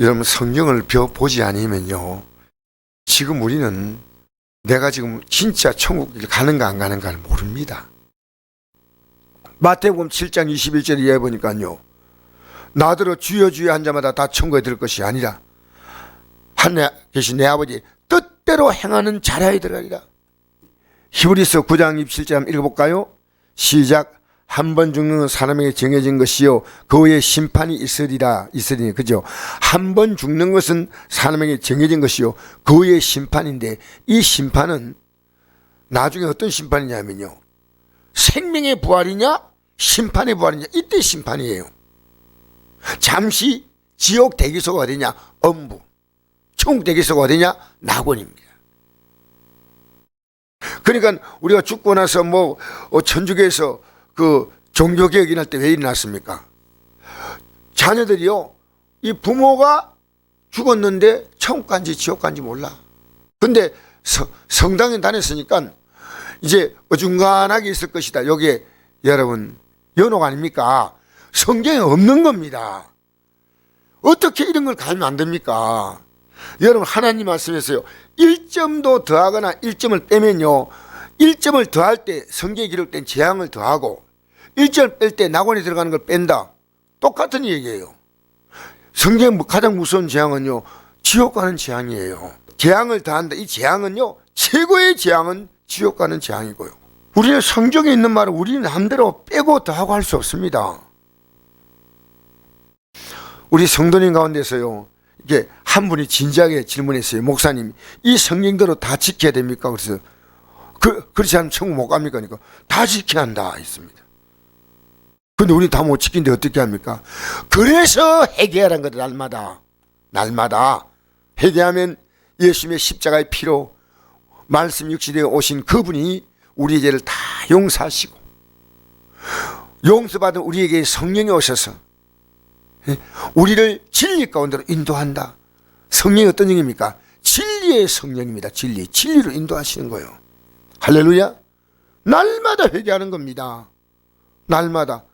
여러분 성경을 벼 보지 않으면요. 지금 우리는 내가 지금 진짜 천국을 가는가 안 가는가를 모릅니다. 마태복음 7장 21절에 이해 보니까요. 나더러 주여 주여 한 자마다 다 천국에 들 것이 아니라 하늘에 계신 내 아버지 뜻대로 행하는 자라에 들어가리라. 히브리서 9장 27절 한번 읽어볼까요? 시작. 한 번 죽는 사람에게 정해진 것이요. 그 후에 심판이 있으리라 있으리니. 그죠? 한 번 죽는 것은 사람에게 정해진 것이요. 그 후에 심판인데 이 심판은 나중에 어떤 심판이냐면요. 생명의 부활이냐 심판의 부활이냐 이때 심판이에요. 잠시 지옥 대기소가 어디냐 엄부. 천국 대기소가 어디냐 낙원입니다. 그러니까 우리가 죽고 나서 뭐 어, 천주교에서 그 종교개혁이 날때 왜 일어났습니까? 자녀들이요 이 부모가 죽었는데 천국 간지 지옥 간지 몰라. 근데 서- 성당에 다녔으니까 이제 어중간하게 있을 것이다. 여기에 여러분 연옥 아닙니까? 성경에 없는 겁니다. 어떻게 이런 걸 갈면 안 됩니까? 여러분 하나님 말씀에서요. 1점도 더하거나 1점을 빼면요. 1점을 더할 때 성경에 기록된 재앙을 더하고 1점 뺄 때 낙원에 들어가는 걸 뺀다. 똑같은 얘기예요. 성경 가장 무서운 재앙은요. 지옥 가는 재앙이에요. 재앙을 더한다. 이 재앙은요. 최고의 재앙은 지옥 가는 재앙이고요. 우리는 성경에 있는 말을 우리는 마음대로 빼고 더하고 할 수 없습니다. 우리 성도님 가운데서요. 이게 한 분이 진지하게 질문했어요. 목사님, 이 성경대로 다 지켜야 됩니까? 그래서 그, 그렇지 않으면 천국 못 갑니까? 그러니까 다 지켜야 한다 했습니다. 근데 우리 다 못 지킨데 어떻게 합니까? 그래서 회개하라는 거다 날마다 날마다 회개하면 예수님의 십자가의 피로 말씀 육시되어 오신 그분이 우리 죄를 다 용서하시고 용서받은 우리에게 성령이 오셔서 예, 우리를 진리 가운데로 인도한다. 성령이 어떤 영입니까? 진리의 성령입니다. 진리. 진리로 인도하시는 거예요. 할렐루야. 날마다 회개하는 겁니다. 날마다.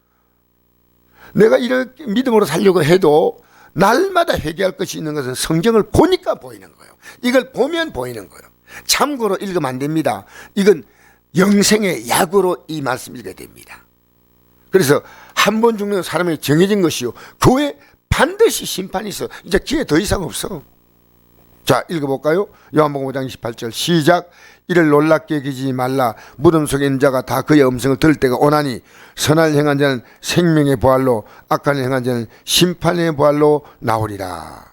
내가 이렇게 믿음으로 살려고 해도 날마다 회개할 것이 있는 것은 성경을 보니까 보이는 거예요. 이걸 보면 보이는 거예요. 참고로 읽으면 안 됩니다. 이건 영생의 약으로 이 말씀 읽어야 됩니다. 그래서 한 번 죽는 사람이 정해진 것이요. 그 후에 반드시 심판이 있어. 이제 기회 더 이상 없어. 자, 읽어볼까요? 요한복음 5장 28절 시작. 이를 놀랍게 여기지 말라. 무덤 속에 있는 자가 다 그의 음성을 들을 때가 오나니 선할 행한 자는 생명의 부활로 악한 일 행한 자는 심판의 부활로 나오리라.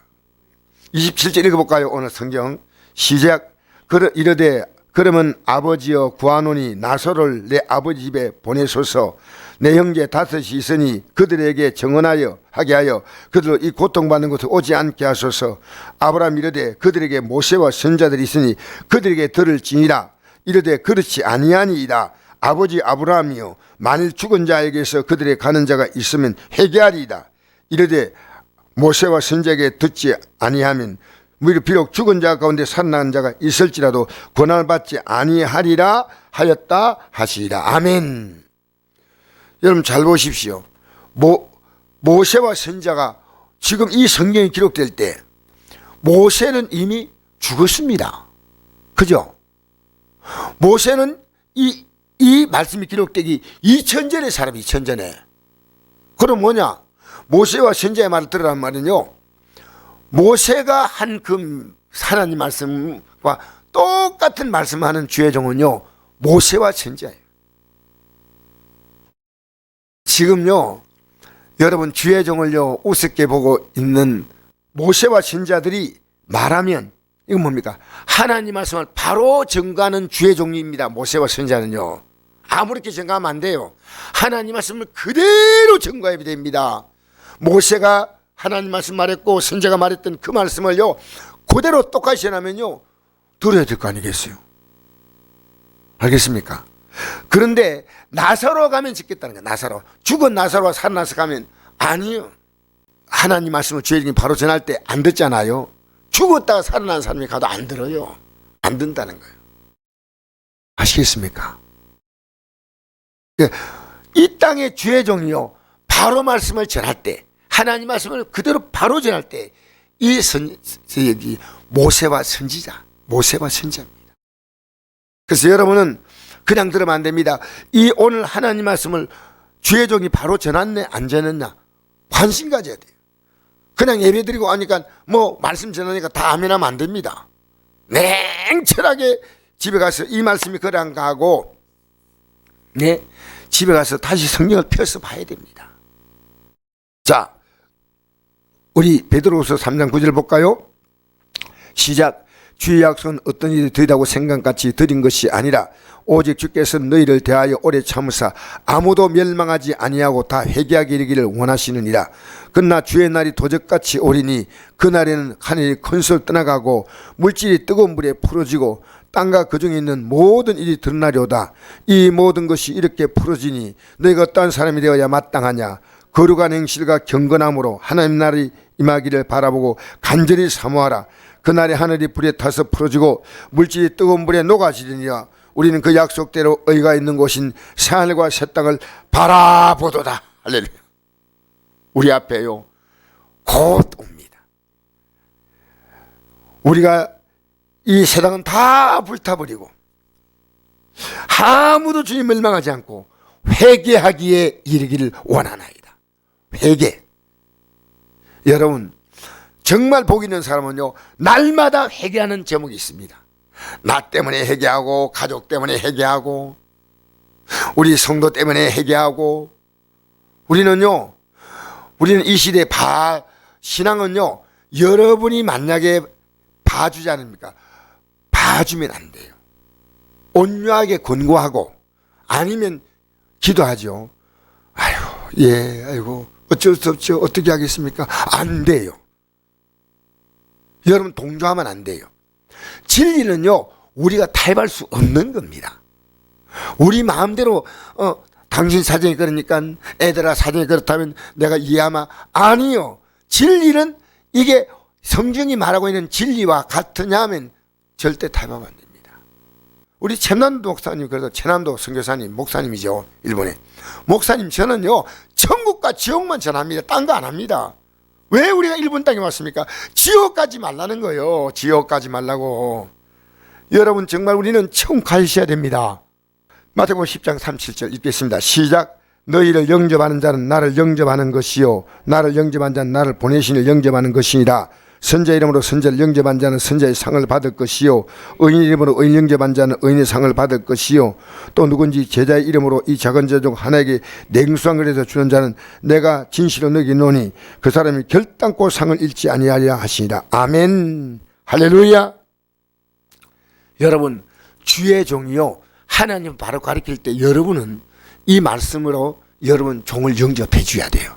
27절 읽어볼까요? 오늘 성경 시작. 그러 이르되 그러면 아버지여 구하노니 나서를 내 아버지 집에 보내소서 내 형제 다섯이 있으니 그들에게 정언하여 하게 하여 그들로 이 고통받는 곳에 오지 않게 하소서. 아브라함 이르되 그들에게 모세와 선자들이 있으니 그들에게 들을지니라. 이르되 그렇지 아니하니이다. 아버지 아브라함이요. 만일 죽은 자에게서 그들의 가는 자가 있으면 회개하리이다. 이르되 모세와 선자에게 듣지 아니하면 비록 죽은 자 가운데 살아난 자가 있을지라도 권한을 받지 아니하리라 하였다 하시리라. 아멘. 여러분 잘 보십시오. 모, 모세와 선자가 지금 이 성경이 기록될 때 모세는 이미 죽었습니다. 그죠? 모세는 이, 이 말씀이 기록되기 2000전의 사람이 2000전에. 그럼 뭐냐? 모세와 선자의 말을 들으란 말은요. 모세가 한 그 하나님 말씀과 똑같은 말씀하는 주의 종은요. 모세와 선자예요. 지금요. 여러분 주의 종을요. 우습게 보고 있는 모세와 선자들이 말하면 이건 뭡니까? 하나님 말씀을 바로 증거하는 주의 종입니다. 모세와 선자는요. 아무렇게 증거하면 안 돼요. 하나님 말씀을 그대로 증거해야 됩니다. 모세가 하나님 말씀 말했고 선자가 말했던 그 말씀을요 그대로 똑같이 전하면요 들어야 될 거 아니겠어요? 알겠습니까? 그런데 나사로 가면 짓겠다는 거야 나사로. 죽은 나사로가 살아나서 가면. 아니요. 하나님 말씀을 주의 바로 전할 때 안 듣잖아요. 죽었다가 살아난 사람이 가도 안 들어요. 안 듣는다는 거예요. 아시겠습니까? 예, 이 땅의 주의 종이요. 바로 말씀을 전할 때 하나님 말씀을 그대로 바로 전할 때 이 선, 모세와 선지자, 모세와 선지자입니다. 그래서 여러분은 그냥 들으면 안 됩니다. 이 오늘 하나님 말씀을 주의 종이 바로 전했네, 안 전했냐? 관심 가져야 돼요. 그냥 예배 드리고 하니까 뭐 말씀 전하니까 다 아멘하면 안 됩니다. 냉철하게 집에 가서 이 말씀이 그런가 하고 네 집에 가서 다시 성경을 펴서 봐야 됩니다. 자, 우리 베드로후서 3장 9절 볼까요? 시작. 주의 약속은 어떤 일이 드리다고 생각같이 드린 것이 아니라 오직 주께서 너희를 대하여 오래 참으사 아무도 멸망하지 아니하고 다 회개하게 이르기를 원하시느니라. 그러나 주의 날이 도적같이 오리니 그날에는 하늘이 큰솔 떠나가고 물질이 뜨거운 물에 풀어지고 땅과 그 중에 있는 모든 일이 드러나려다. 이 모든 것이 이렇게 풀어지니 너희가 어떠한 사람이 되어야 마땅하냐. 거룩한 행실과 경건함으로 하나님 나라에 임하기를 바라보고 간절히 사모하라. 그날에 하늘이 불에 타서 풀어지고 물질이 뜨거운 물에 녹아지리니라. 우리는 그 약속대로 의가 있는 곳인 새하늘과 새 땅을 바라보도다. 할렐루야. 우리 앞에요. 곧 옵니다. 우리가 이 세상은 다 불타버리고 아무도 주님 멸망하지 않고 회개하기에 이르기를 원하나이다. 회개. 여러분 정말 복 있는 사람은요 날마다 회개하는 제목이 있습니다. 나 때문에 회개하고 가족 때문에 회개하고 우리 성도 때문에 회개하고 우리는요 우리는 이 시대 바 신앙은요 여러분이 만약에 봐주지 않습니까? 봐주면 안 돼요. 온유하게 권고하고 아니면 기도하죠. 아유 예 아이고 어쩔 수 없죠. 어떻게 하겠습니까? 안 돼요. 여러분 동조하면 안 돼요. 진리는요 우리가 타협할 수 없는 겁니다. 우리 마음대로 어 당신 사정이 그러니까 애들아 사정이 그렇다면 내가 이해하마 아니요. 진리는 이게 성경이 말하고 있는 진리와 같으냐 하면 절대 타협하면 안 됩니다. 우리 최남도 목사님 그래서 최남도 선교사님 목사님이죠 일본에 목사님 저는요 천국과 지옥만 전합니다. 딴 거 안 합니다. 왜 우리가 일본 땅에 왔습니까? 지옥 가지 말라는 거요. 지옥 가지 말라고. 여러분 정말 우리는 천국 가셔야 됩니다. 마태복음 10장 37절 읽겠습니다. 시작. 너희를 영접하는 자는 나를 영접하는 것이요 나를 영접한 자는 나를 보내신 이를 영접하는 것이니라. 선자 이름으로 선자를 영접한 자는 선자의 상을 받을 것이요 의인 이름으로 의인 영접한 자는 의인의 상을 받을 것이요 또 누군지 제자의 이름으로 이 작은 자 중 하나에게 냉수한 그에서 주는 자는 내가 진실로 너기노니 그 사람이 결단코 상을 잃지 아니하리라 하시니라. 아멘. 할렐루야. 여러분 주의 종이요. 하나님 바로 가르칠 때 여러분은 이 말씀으로 여러분 종을 영접해 줘야 돼요.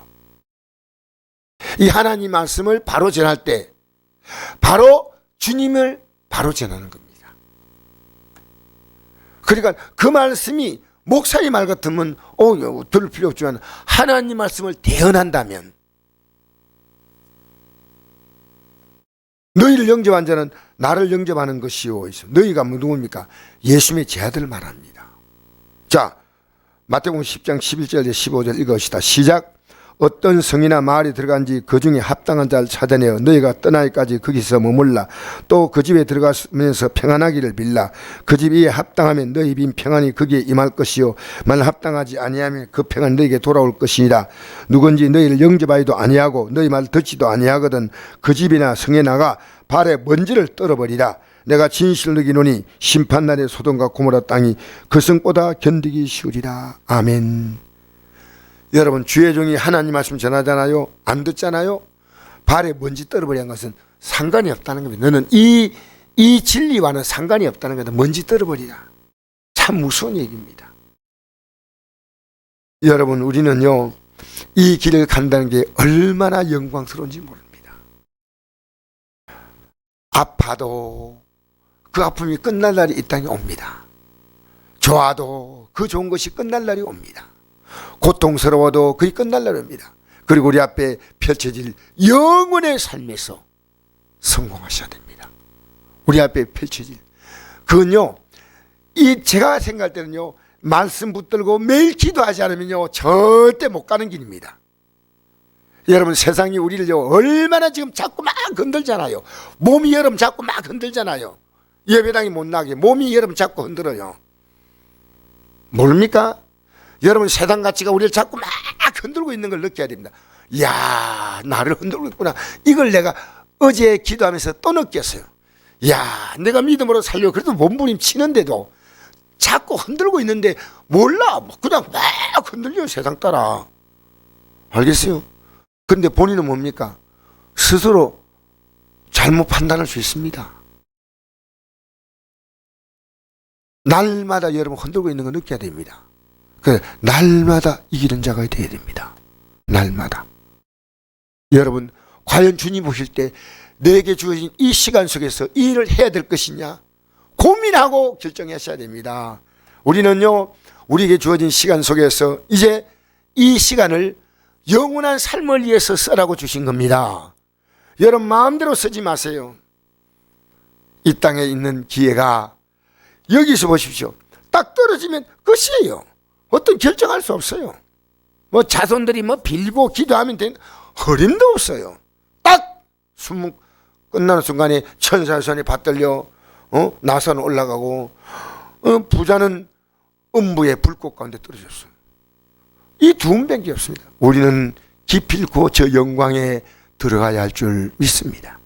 이 하나님 말씀을 바로 전할 때 바로 주님을 바로 전하는 겁니다. 그러니까 그 말씀이 목사의 말 같으면 어 들을 필요 없지만 하나님 말씀을 대언한다면 너희를 영접한 자는 나를 영접하는 것이요. 너희가 뭐 누굽니까? 예수님의 제자들 말합니다. 자, 마태복음 10장 11절 15절 읽으시다. 시작. 어떤 성이나 마을에 들어간지 그 중에 합당한 자를 찾아내어 너희가 떠나기까지 거기서 머물라. 또 그 집에 들어가면서 평안하기를 빌라. 그 집이 합당하면 너희 빈 평안이 거기에 임할 것이요. 만일 합당하지 아니하면 그 평안 너희에게 돌아올 것이니라. 누군지 너희를 영접하지도 아니하고 너희 말 듣지도 아니하거든 그 집이나 성에 나가 발에 먼지를 떨어버리라. 내가 진실을 느끼노니 심판날에 소돔과 고모라 땅이 그 성보다 견디기 쉬우리라. 아멘 여러분 주의 종이 하나님 말씀 전하잖아요. 안 듣잖아요. 발에 먼지 떨어버린 것은 상관이 없다는 겁니다. 너는 이, 이 진리와는 상관이 없다는 겁니다. 먼지 떨어버리라. 참 무서운 얘기입니다. 여러분 우리는요. 이 길을 간다는 게 얼마나 영광스러운지 모릅니다. 아파도 그 아픔이 끝날 날이 이 땅에 옵니다. 좋아도 그 좋은 것이 끝날 날이 옵니다. 고통스러워도 그게 끝날 날입니다. 그리고 우리 앞에 펼쳐질 영원의 삶에서 성공하셔야 됩니다. 우리 앞에 펼쳐질 그건요. 이 제가 생각할 때는요. 말씀 붙들고 매일 기도하지 않으면요. 절대 못 가는 길입니다. 여러분 세상이 우리를 얼마나 지금 자꾸 막 흔들잖아요. 몸이 여러분 자꾸 막 흔들잖아요. 예배당이 못 나게 몸이 여러분 자꾸 흔들어요. 모릅니까? 여러분 세상 가치가 우리를 자꾸 막 흔들고 있는 걸 느껴야 됩니다. 야 나를 흔들고 있구나. 이걸 내가 어제 기도하면서 또 느꼈어요. 야 내가 믿음으로 살려 그래도 몸부림 치는데도 자꾸 흔들고 있는데 몰라 뭐 그냥 막 흔들려 세상 따라 알겠어요? 근데 본인은 뭡니까? 스스로 잘못 판단할 수 있습니다. 날마다 여러분 흔들고 있는 거 느껴야 됩니다. 그 날마다 이기는 자가 되어야 됩니다. 날마다. 여러분 과연 주님 보실 때 내게 주어진 이 시간 속에서 이 일을 해야 될 것이냐 고민하고 결정하셔야 됩니다. 우리는요 우리에게 주어진 시간 속에서 이제 이 시간을 영원한 삶을 위해서 쓰라고 주신 겁니다. 여러분 마음대로 쓰지 마세요. 이 땅에 있는 기회가 여기서 보십시오. 딱 떨어지면 끝이에요. 어떤 결정할 수 없어요. 뭐 자손들이 뭐 빌고 기도하면 되는 허림도 없어요. 딱 순문 끝나는 순간에 천사의 손에 받들려 어? 나사는 올라가고 어? 부자는 음부의 불꽃 가운데 떨어졌어요. 이두 분밖에 없습니다. 우리는 기필코 저 영광에 들어가야 할 줄 믿습니다.